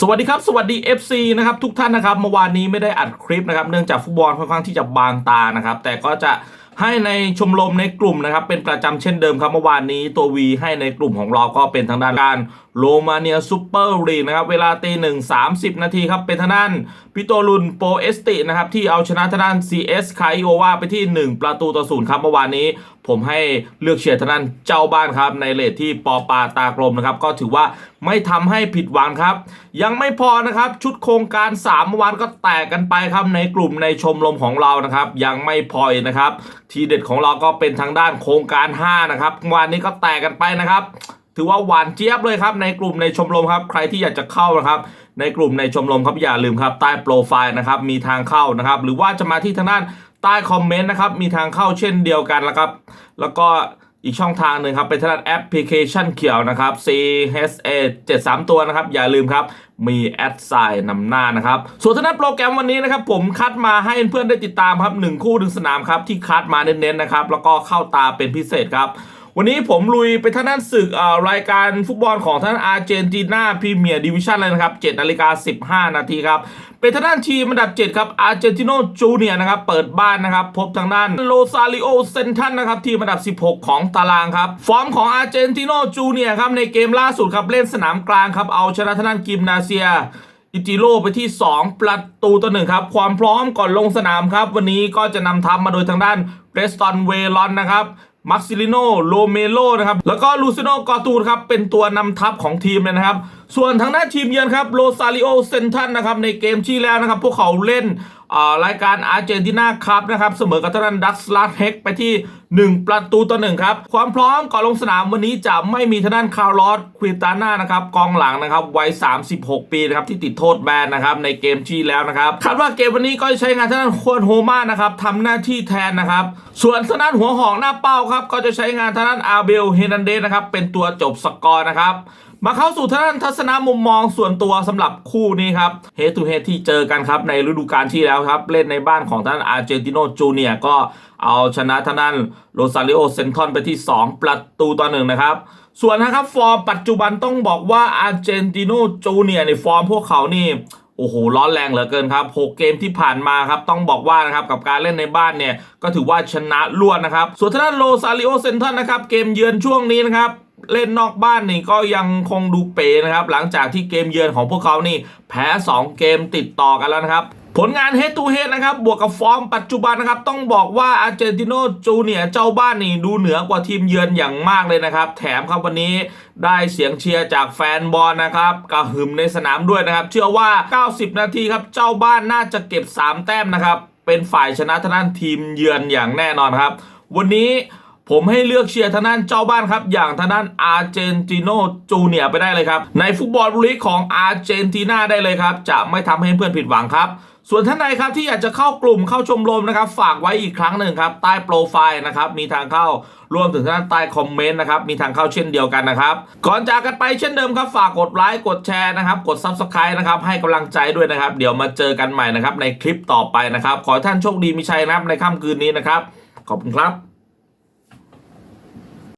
สวัสดีครับ สวัสดี FC นะครับทุกท่านนะครับเมื่อวานนี้ไม่ได้อัดคลิปนะครับ เนื่องจากฟุตบอลค่อนข้างที่จะบางตานะครับ แต่ก็จะ ให้ในชมรมในกลุ่มนะครับ เป็นประจำเช่นเดิมครับเมื่อวานนี้ตัว V ให้ในกลุ่มของเราก็เป็นทางด้านการโรมาเนียซูเปอร์ลีกนะครับเวลาตีหนึ่งสามสิบนาทีครับเป็นทางด้านพิโตลุนโปเอสตินะครับที่เอาชนะทางด้าน CS คาอิโอวาไปที่ 1 ประตูต่อศูนย์ครับเมื่อวานนี้ผมให้เลือกเชียร์ทางด้านเจ้าบ้านครับในเลทที่ปอปาตากลมนะครับก็ถือว่าไม่ทำให้ผิดหวังครับ ยังไม่พอนะครับชุดโครงการ3เมื่อวานก็แตกกันไปครับในกลุ่มในชมรมของเรานะครับยังไม่พอนะครับทีเด็ดของเราก็เป็นทางด้านโครงการ 5 นะครับวันนี้ก็แตกกันไปนะครับ ถือว่าหวานเจี๊ยบเลยครับ ในกลุ่มในชมรมครับ ใครที่อยากจะเข้านะครับ ในกลุ่มในชมรมครับอย่าลืมครับ ใต้โปรไฟล์นะครับ มีทางเข้านะครับ หรือว่าจะมาที่ทางด้านใต้คอมเมนต์นะครับ มีทางเข้าเช่นเดียวกันแล้วครับ แล้วก็ อีกช่องทางหนึ่งครับ เป็นทางแอปพลิเคชันเขียวนะครับ CHA 73 ตัวนะครับ อย่าลืมครับ มีแอดไซน์นำหน้านะครับ ส่วนทางด้นโปรแกรมวันนี้นะครับ ผมคัดมาให้เพื่อนได้ติดตามครับหนึ่งคู่หนึ่งสนามครับ ที่คัดมาเน้นๆนะครับ แล้วก็เข้าตาเป็นพิเศษครับ วันนี้ผมลุยไปทางด้านศึกรายการฟุตบอลของทางด้านอาร์เจนตินาพรีเมียร์ดิวิชันเลยนะครับ7นาฬิกา15 นาทีครับ เป็นทางด้านทีมอันดับ 7 ครับอาร์เจนติโนจูเนียนะครับ เปิดบ้านนะครับ พบทางด้านโลซาริโอเซนทันนะครับ ทีมอันดับ 16 ของตารางครับ ฟอร์มของอาร์เจนติโนจูเนียครับ ในเกมล่าสุดครับ เล่นสนามกลางครับ เอาชนะทางด้านกิมนาเซียอิจิโร่ไปที่ 2 ประตูต่อหนึ่งครับ ความพร้อมก่อนลงสนามครับ วันนี้ก็จะนำทัพมาโดยทางด้านเบรสตันเวลอนนะครับ มักซิลิโนโลเมโลนะครับแล้วก็ลูซิโนกอตูนครับเป็นตัวนำทัพของทีมเลยนะครับส่วนทางด้านทีมเยือนครับโรซาริโอเซนทันนะครับในเกมที่แล้วนะครับ พวกเขาเล่นอ่ารายการอาร์เจนตินาครับนะครับเสมอกับทางด้านดักสลาเฮกไปที่ 1 ประตูต่อหนึ่งครับ ความพร้อมก่อนลงสนามวันนี้จะไม่มีทางด้านคาร์ลอสควิตาน่านะครับกองหลังนะครับวัย 36 ปีนะครับที่ติดโทษแบนนะครับในเกมที่แล้วนะครับคาดว่าเกมวันนี้ก็จะใช้งานทางด้านควนโฮมานะครับทำหน้าที่แทนนะครับ ส่วนทางด้านหัวหอกหน้าเป้าครับก็จะใช้งานทางด้านอาเบลเฮนันเดสนะครับเป็นตัวจบสกอร์นะครับ มาเข้าสู่ทางด้านทัศนมุมมองส่วนตัวสำหรับคู่นี้ครับเฮดทูเฮที่เจอกันครับในฤดูกาลที่แล้วครับ เล่นในบ้านของทางด้านอาร์เจนติโนจูเนียก็เอาชนะทางด้านโรซาริโอเซนทอนไปที่ 2 ประตูต่อหนึ่งนะครับ ส่วนนะครับฟอร์มปัจจุบันต้องบอกว่าอาร์เจนติโนจูเนียในฟอร์มพวกเขานี่โอ้โหร้อนแรงเหลือเกินครับ6เกมที่ผ่านมาครับต้องบอกว่านะครับกับการเล่นในบ้านเนี่ยก็ถือว่าชนะรวดนะครับ ส่วนทางด้านโรซาริโอเซนทันนะครับเกมเยือนช่วงนี้นะครับ เล่นนอกบ้านนี่ก็ยังคงดูเป๋นะครับ หลังจากที่เกมเยือนของพวกเขานี่แพ้ 2 เกมติดต่อกันแล้วนะครับ ผลงาน head to head นะครับ บวกกับฟอร์มปัจจุบันนะครับ ต้องบอกว่าอาร์เจนติโนจูเนียเจ้าบ้านนี่ดูเหนือกว่าทีมเยือนอย่างมากเลยนะครับ แถมครับวันนี้ได้เสียงเชียร์จากแฟนบอลนะครับกระหึ่มในสนามด้วยนะครับ เชื่อว่า 90 นาทีครับเจ้าบ้านน่าจะเก็บ 3 แต้มนะครับเป็นฝ่ายชนะทางด้านทีมเยือนอย่างแน่นอนครับ วันนี้ ผมให้เลือกเชียร์ทางด้านเจ้าบ้านครับ อย่างทางด้านอาร์เจนติโนจูเนียไปได้เลยครับ ในฟุตบอลลีกของอาร์เจนตินาได้เลยครับ จะไม่ทำให้เพื่อนผิดหวังครับส่วนท่านใดครับที่อยากจะเข้ากลุ่มเข้าชมรมนะครับฝากไว้อีกครั้งหนึ่งครับใต้โปรไฟล์นะครับมีทางเข้ารวมถึงทางด้านใต้คอมเมนต์นะครับมีทางเข้าเช่นเดียวกันนะครับก่อนจากกันไปเช่นเดิมครับฝากกดไลค์กดแชร์นะครับกด Subscribe นะครับให้กำลังใจด้วยนะครับ เดี๋ยวมาเจอกันใหม่นะครับในคลิปต่อไปนะครับ ขอท่านโชคดีมีชัยนะครับในค่ำคืนนี้นะครับ ขอบคุณครับ